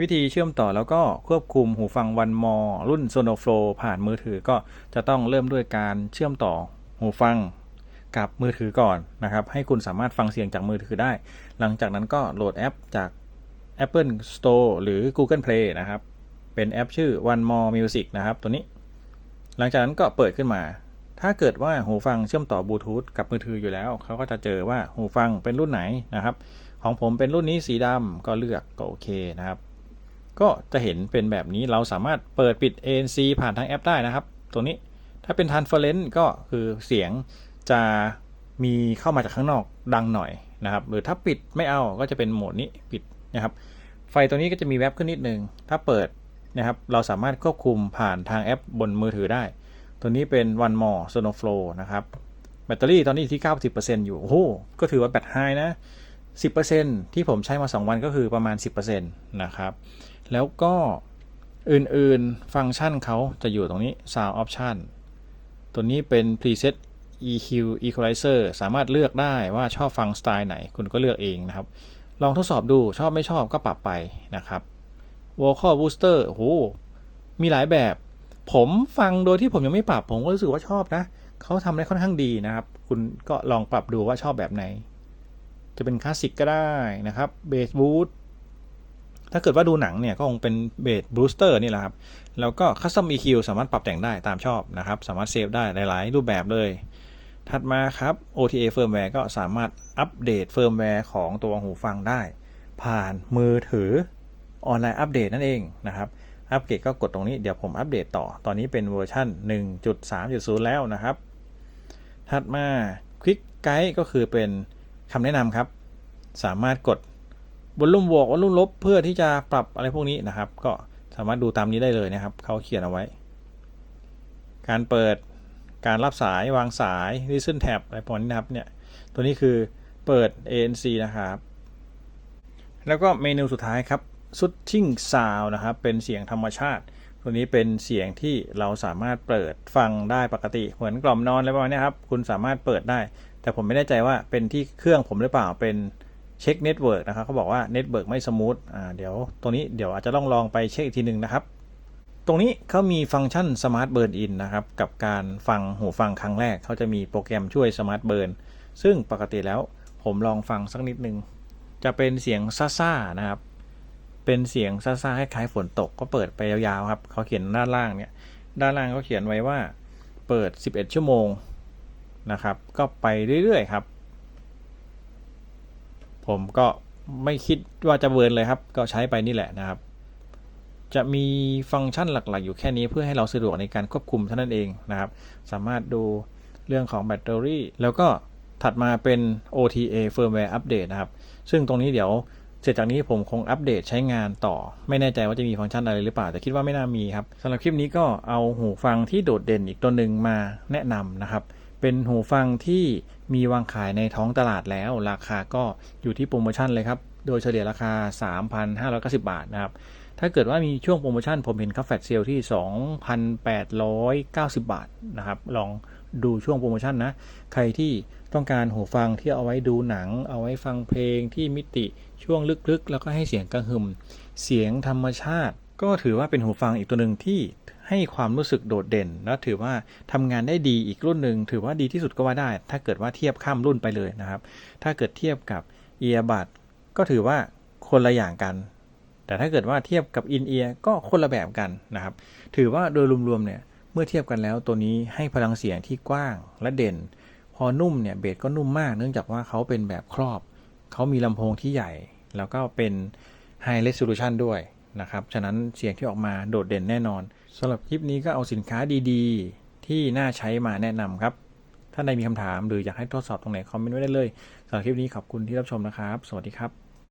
วิธีเชื่อมต่อแล้วก็ควบคุมหูฟังวันมอรุ่น Sonoflow ผ่านมือถือก็จะต้องเริ่มด้วยการเชื่อมต่อหูฟังกับมือถือก่อนนะครับ ให้คุณสามารถฟังเสียงจากมือถือได้ หลังจากนั้นก็โหลดแอปจาก Apple Store หรือ Google Play นะครับ เป็นแอปชื่อ One More Music นะครับ ตัวนี้ หลังจากนั้นก็เปิดขึ้นมา ถ้าเกิดว่าหูฟังเชื่อมต่อบลูทูธกับมือถืออยู่แล้ว เขาก็จะเจอว่าหูฟังเป็นรุ่นไหนนะครับ ของผมเป็นรุ่นนี้สีดำก็เลือกก็โอเคนะครับ ก็จะเห็นเป็นแบบนี้เราสามารถเปิดปิด ANC ผ่านทางแอปได้นะครับตัวนี้ถ้าเป็น transparent ก็คือเสียงจะมีเข้ามาจากข้างนอกดังหน่อยนะครับ หรือถ้าปิดไม่เอาก็จะเป็นโหมดนี้ปิดนะครับ ไฟตัวนี้ก็จะมีแวบขึ้นนิดนึง ถ้าเปิดนะครับ เราสามารถควบคุมผ่านทางแอปบนมือถือได้ ตัวนี้เป็น One More Snowflow นะครับ แบตเตอรี่ตอนนี้ที่ 90%อยู่ โอ้โห ก็ถือว่าแบตไฮนะ 10%ที่ผมใช้มา 2 วันก็คือประมาณ 10%นะครับ แล้วก็อื่นๆฟังก์ชันเขาจะอยู่ตรงนี้ Sound Option ตัวนี้เป็น Preset EQ Equalizer สามารถเลือกได้ว่าชอบฟังสไตล์ไหนคุณก็เลือกเองนะครับ ลองทดสอบดูชอบไม่ชอบก็ปรับไปนะครับ Vocal Booster โอ้โหมีหลายแบบ ผมฟังโดยที่ผมยังไม่ปรับ ผมก็รู้สึกว่าชอบนะ เขาทำได้ค่อนข้างดีนะครับ คุณก็ลองปรับดูว่าชอบแบบไหน จะเป็นคลาสสิกก็ได้นะครับเบสบู t ถ้าเกิดว่าดูหนังเนี่ยก็คงเป็นเบสบูสเตอร์นี่แหละครับ แล้วก็คัสตอม EQ สามารถปรับแต่งได้ตามชอบนะครับ สามารถเซฟได้หลายๆ รูปแบบเลย ถัดมาครับ OTA firmware ก็สามารถอัปเดตเฟิร์มแวร์ของตัวหูฟังได้ ผ่านมือถือออนไลน์อัปเดตนั่นเองนะครับ อัปเกรดก็กดตรงนี้เดี๋ยวผมอัปเดตต่อ ตอนนี้เป็นเวอร์ชัน1.3.0 แล้วนะครับ ถัดมา Quick Guide ก็คือเป็น คำแนะนำครับ สามารถกดบนลุ่มบวกบนลุ่มลบ เพื่อที่จะปรับอะไรพวกนี้นะครับ ก็สามารถดูตามนี้ได้เลยนะครับ เขาเขียนเอาไว้ การเปิดการรับสายวางสาย listen tab อะไรพวกนี้นะครับเนี่ยตัวนี้คือเปิด ANC นะครับ แล้วก็เมนูสุดท้ายครับ Soothing Sound นะครับ เป็นเสียงธรรมชาติ ตัวนี้เป็นเสียงที่เราสามารถเปิดฟังได้ปกติ เหมือนกล่อมนอนอะไรประมาณนี้ครับ คุณสามารถเปิดได้ แต่ผมไม่แน่ใจว่าเป็นที่เครื่องผมหรือเปล่าเป็นเช็คเน็ตเวิร์กนะครับเขาบอกว่าเน็ตเวิร์กไม่สมูทอ่าเดี๋ยวตัวนี้เดี๋ยวอาจจะต้องลองไปเช็คอีกทีหนึ่งนะครับ ตรงนี้เขามีฟังก์ชัน Smart Burn In นะครับกับการฟังหูฟังครั้งแรกเขาจะมีโปรแกรมช่วย Smart Burn ซึ่งปกติแล้วผมลองฟังสักนิดนึง จะเป็นเสียงซ่าๆนะครับ เป็นเสียงซ่าๆคล้ายๆฝนตกก็เปิดไปยาวๆครับเขาเขียนด้านล่างเนี่ยด้านล่างเขาเขียนไว้ว่าเปิด 11 ชั่วโมง นะครับ ก็ไปเรื่อยๆครับ ผมก็ไม่คิดว่าจะเบิร์นเลยครับ ก็ใช้ไปนี่แหละนะครับ จะมีฟังก์ชันหลักๆ อยู่แค่นี้เพื่อให้เราสะดวกในการควบคุมเท่านั้นเองนะครับ สามารถดูเรื่องของแบตเตอรี่ แล้วก็ถัดมาเป็น OTA firmware update นะครับ ซึ่งตรงนี้เดี๋ยวเสร็จจากนี้ผมคงอัปเดตใช้งานต่อ ไม่แน่ใจว่าจะมีฟังก์ชันอะไรหรือเปล่า แต่คิดว่าไม่น่ามีครับสำหรับคลิปนี้ก็เอาหูฟังที่โดดเด่นอีกตัวหนึ่งมาแนะนำนะครับ เป็นหูฟังที่มีวางขายในท้องตลาดแล้ว ราคาก็อยู่ที่โปรโมชั่นเลยครับ โดยเฉลี่ยราคา 3,590 บาทนะครับ ถ้าเกิดว่ามีช่วงโปรโมชั่นผมเห็นเขาแฟลชเซลที่ 2,890 บาทนะครับ ลองดูช่วงโปรโมชั่นนะ ใครที่ต้องการหูฟังที่เอาไว้ดูหนัง เอาไว้ฟังเพลงที่มิติช่วงลึกๆ แล้วก็ให้เสียงกระหึ่ม เสียงธรรมชาติ ก็ถือว่าเป็นหูฟังอีกตัวหนึ่งที่ ให้ความรู้สึกโดดเด่น และถือว่าทำงานได้ดีอีกรุ่นหนึ่งถือว่าดีที่สุดก็ว่าได้ ถ้าเกิดว่าเทียบข้ามรุ่นไปเลยนะครับ ถ้าเกิดเทียบกับ Earbud ก็ถือว่าคนละอย่างกัน แต่ถ้าเกิดว่าเทียบกับ In Ear ก็คนละแบบกันนะครับ ถือว่าโดยรวมๆเนี่ยเมื่อเทียบกันแล้วตัวนี้ให้พลังเสียงที่กว้างและเด่น พอนุ่มเนี่ยเบสก็นุ่มมาก เนื่องจากว่าเขาเป็นแบบครอบ เขามีลำโพงที่ใหญ่ แล้วก็เป็น High Resolution ด้วย นะครับฉะนั้นเสียงที่ออกมาโดดเด่นแน่นอนสำหรับคลิปนี้ก็เอาสินค้าดีๆ ที่น่าใช้มาแนะนำครับ ถ้าใดมีคำถามหรืออยากให้ทดสอบตรงไหนคอมเมนต์ไว้ได้เลยสำหรับคลิปนี้ขอบคุณที่รับชมนะครับ สวัสดีครับ